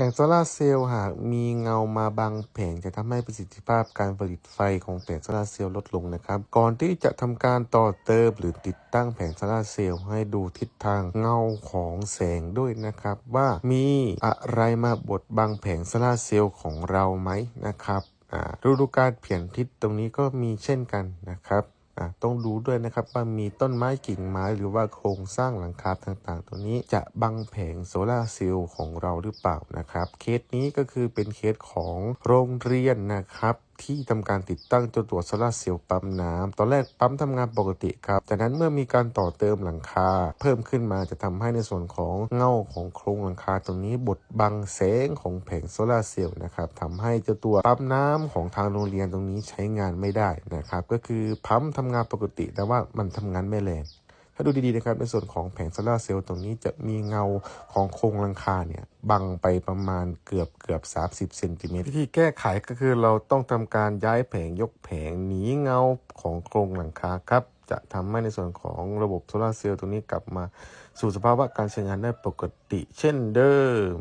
แผงโซลาร์เซลล์หากมีเงามาบังแผงจะทำให้ประสิทธิภาพการผลิตไฟของแผงโซลาร์เซลล์ลดลงนะครับ ก่อนที่จะทำการต่อเติมหรือติดตั้งแผงโซลาร์เซลล์ให้ดูทิศทางเงาของแสงด้วยนะครับ ว่ามีอะไรมาบดบังแผงโซลาร์เซลล์ของเราไหมนะครับอ่าฤดูการเปลี่ยนทิศตรงนี้ก็มีเช่นกันนะครับ ต้องรู้ด้วยนะครับว่ามีต้นไม้กิ่งไม้หรือว่าโครงสร้างหลังคาต่างๆ ตัวนี้จะบังแผงโซลาร์เซลล์ของเราหรือเปล่านะครับ เคสนี้ก็คือเป็นเคสของโรงเรียนนะครับ ที่ทำการติดตั้งเจ้าตัวโซลาเซลล์ปั๊มน้ำตอนแรกปั๊มทำงานปกติครับจากนั้นเมื่อมีการต่อเติมหลังคา เพิ่มขึ้นมาจะทำให้ในส่วนของเงาของโครงหลังคาตรงนี้บดบังแสงของแผงโซลาเซลล์นะครับทำให้เจ้าตัวปั๊มน้ำของทางโรงเรียนตรงนี้ใช้งานไม่ได้นะครับก็คือปั๊มทำงานปกติแต่ว่ามันทำงานไม่แรง ถ้าดูดีๆนะครับในส่วนของแผงโซลาร์เซลล์ตรงนี้จะมีเงาของโครงหลังคาเนี่ยบังไปประมาณเกือบเกือบ 30เซนติเมตรวิธีแก้ไขก็คือเราต้องทำการย้ายแผงยกแผงหนีเงาของโครงหลังคาครับจะทำให้ในส่วนของระบบโซลาร์เซลล์ตรงนี้กลับมาสู่สภาวะการใช้งานได้ปกติ เช่นเดิม